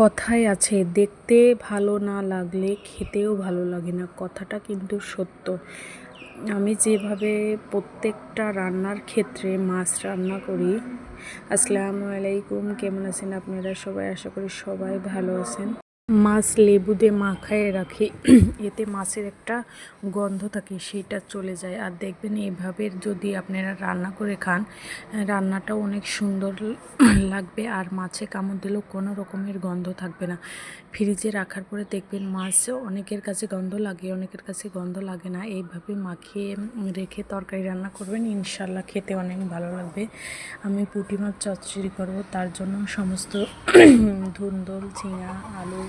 কথায় আছে, দেখতে ভালো না লাগলে খেতেও ভালো লাগে না। কথাটা কিন্তু সত্য। আমি যেভাবে প্রত্যেকটা রান্নার ক্ষেত্রে মাছ রান্না করি, আসসালামু আলাইকুম, কেমন আছেন আপনারা? সবাই আশা করি সবাই ভালো আছেন। মাছ লেবু দিয়ে মাখায় রাখি। এতে মাছের একটা গন্ধ থাকে, সেটা চলে যায়। আর দেখবেন এইভাবে যদি আপনারা রান্না করে খান, রান্নাটাও অনেক সুন্দর লাগবে আর মাছে কামড় দিলেও কোনো রকমের গন্ধ থাকবে না। ফ্রিজে রাখার পরে দেখবেন মাছ অনেকের কাছে গন্ধ লাগে, অনেকের কাছে গন্ধ লাগে না। এইভাবে মাখিয়ে রেখে তরকারি রান্না করবেন, ইনশাল্লাহ খেতে অনেক ভালো লাগবে। আমি পুঁটি মাছ চচ্চড়ি করব, তার জন্য সমস্ত ধুন্দল, ঝিঙা, আলু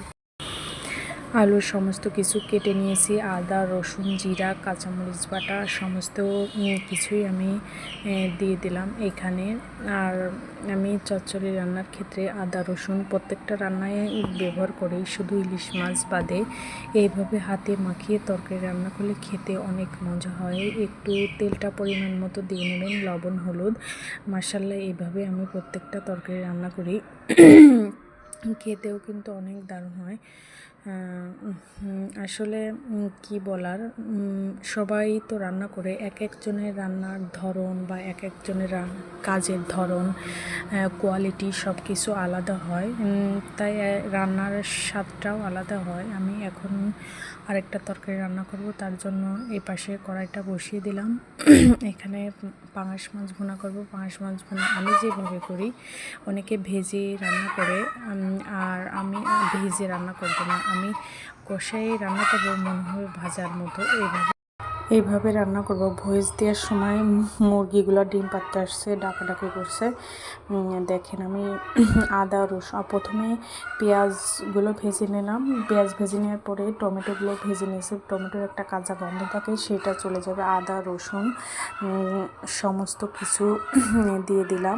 আলু সমস্ত কিছু কেটে নিয়েছি, আদা, রসুন, জিরা, কাঁচামরিচ বাটা, সমস্ত কিছুই আমি দিয়ে দিলাম এখানে। আর আমি চচ্চড়ি রান্নার ক্ষেত্রে আদা, রসুন প্রত্যেকটা রান্নায় ব্যবহার করি, শুধু ইলিশ মাছ বাদে। এইভাবে হাতে মাখিয়ে তরকারি রান্না করলে খেতে অনেক মজা হয়। একটু তেলটা পরিমাণ মতো দিয়ে নেবেন, লবণ, হলুদ। মাসাল্লাহ এইভাবে আমি প্রত্যেকটা তরকারি রান্না করি। খেতেও কিন্তু অনেক দারুণ হয়। আসলে কি বলার? সবাই তো রান্না করে, এক একজনের রান্নার ধরন বা এক একজনের কাজের ধরন কোয়ালিটি সব কিছু আলাদা হয়। তাই রান্নার স্বাদটাও আলাদা হয়। আমি এখন আরেকটা তরকারি রান্না করব, তার জন্য এই পাশে কড়াইটা বসিয়ে দিলাম। এখানে পাঙাশ মাছ ভুনা করব। পাঙাশ মাছ ভুনা আমি যেভাবে করি, অনেকে ভেজে রান্না করে আর আমি ভেজে রান্না করব না, আমি কষাই রান্না করব মনে হবে ভাজার মতো এইভাবে। এইভাবে রান্না করব। ভয়েস দেওয়ার সময় মুরগিগুলো ডিম পাততে আসছে, ডাকাডাকি করছে। দেখেন আমি আদা, রসুন প্রথমে পেঁয়াজগুলো ভেজে নিলাম। পেঁয়াজ ভেজে নেওয়ার পরে টমেটোগুলো ভেজে নিয়েছি। টমেটোর একটা কাঁচা গন্ধ থাকে, সেটা চলে যাবে আদা, রসুন সমস্ত কিছু দিয়ে দিলাম।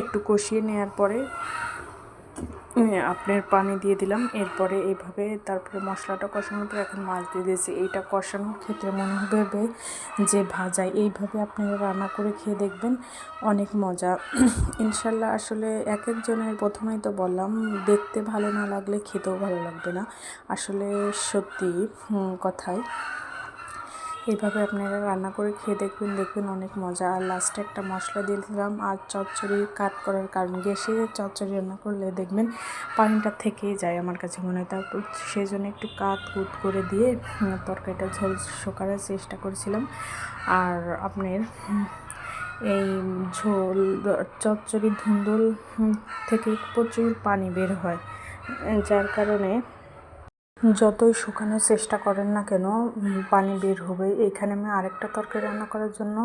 একটু কষিয়ে নেওয়ার পরে আপনার পানি দিয়ে দিলাম। এরপরে এইভাবে তারপরে মশলাটা কষানোর পর এখন মাছ দিয়ে দিয়েছি। এইটা কষানোর ক্ষেত্রে মনে হবে যে ভাজায় এইভাবে আপনারা রান্না করে খেয়ে দেখবেন অনেক মজা। ইনশাল্লাহ আসলে এক একজনের প্রথমেই তো বললাম, দেখতে ভালো না লাগলে খেতেও ভালো লাগবে না। আসলে সত্যি কথায় এইভাবে আপনারা রান্না করে খেয়ে দেখবেন দেখবেন অনেক মজা। আর লাস্টে একটা মশলা দিয়ে দিলাম, আর চচ্চড়ি কাট করার কারণ গ্যাসে চচ্চড়ি রান্না করলে দেখবেন পানিটা থেকেই যায় আমার কাছে মনে হয়। তারপর সেই জন্য একটু কাত কুত করে দিয়ে তরকারিটা ঝোল শোকানোর চেষ্টা করেছিলাম। আর আপনার এই ঝোল, চচ্চড়ি ধুন্দুল থেকে প্রচুর পানি বের হয়। যার কারণে যতই শুকানোর চেষ্টা করেন না কেন পানি বের হবে। এখানে আমি আরেকটা তরকারি রান্না করার জন্য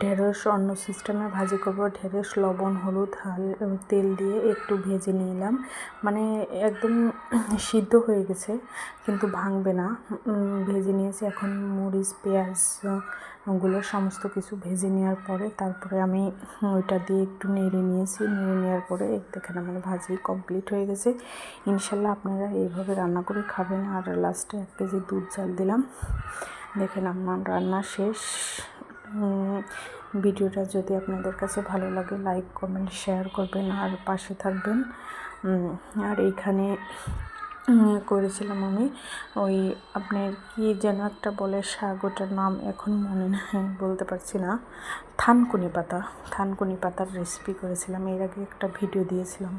ঢেঁড়স, অন্য সিস্টেমে ভাজি করব। ঢেঁড়স, লবণ, হলুদ, হাল তেল দিয়ে একটু ভেজে নিলাম। মানে একদম সিদ্ধ হয়ে গেছে, কিন্তু ভাঙবে না। ভেজে নিয়েছি এখন মরিচ, পেঁয়াজ, গুলো সমস্ত কিছু ভেজে নেওয়ার পরে তারপরে আমি ওইটা দিয়ে একটু নেড়ে নিয়েছি। নেড়ে নেওয়ার পরে দেখেন আমার ভাজি কমপ্লিট হয়ে গেছে। ইনশাল্লাহ আপনারা এইভাবে রান্না করে খাবেন। আর লাস্টে এক কেজি দুধ চাল দিলাম। দেখেন আমার রান্না শেষ। ভিডিওটা যদি আপনাদের কাছে ভালো লাগে লাইক কমেন্ট শেয়ার করবেন আর পাশে থাকবেন। আর এইখানে করেছিলাম আমি ওই আপনার কি যেন একটা বলে শাক নাম এখন মনে নেই, বলতে পারছি না। থানকুনি পাতা, থানকুনি পাতার রেসিপি করেছিলাম। এর আগে একটা ভিডিও দিয়েছিলাম।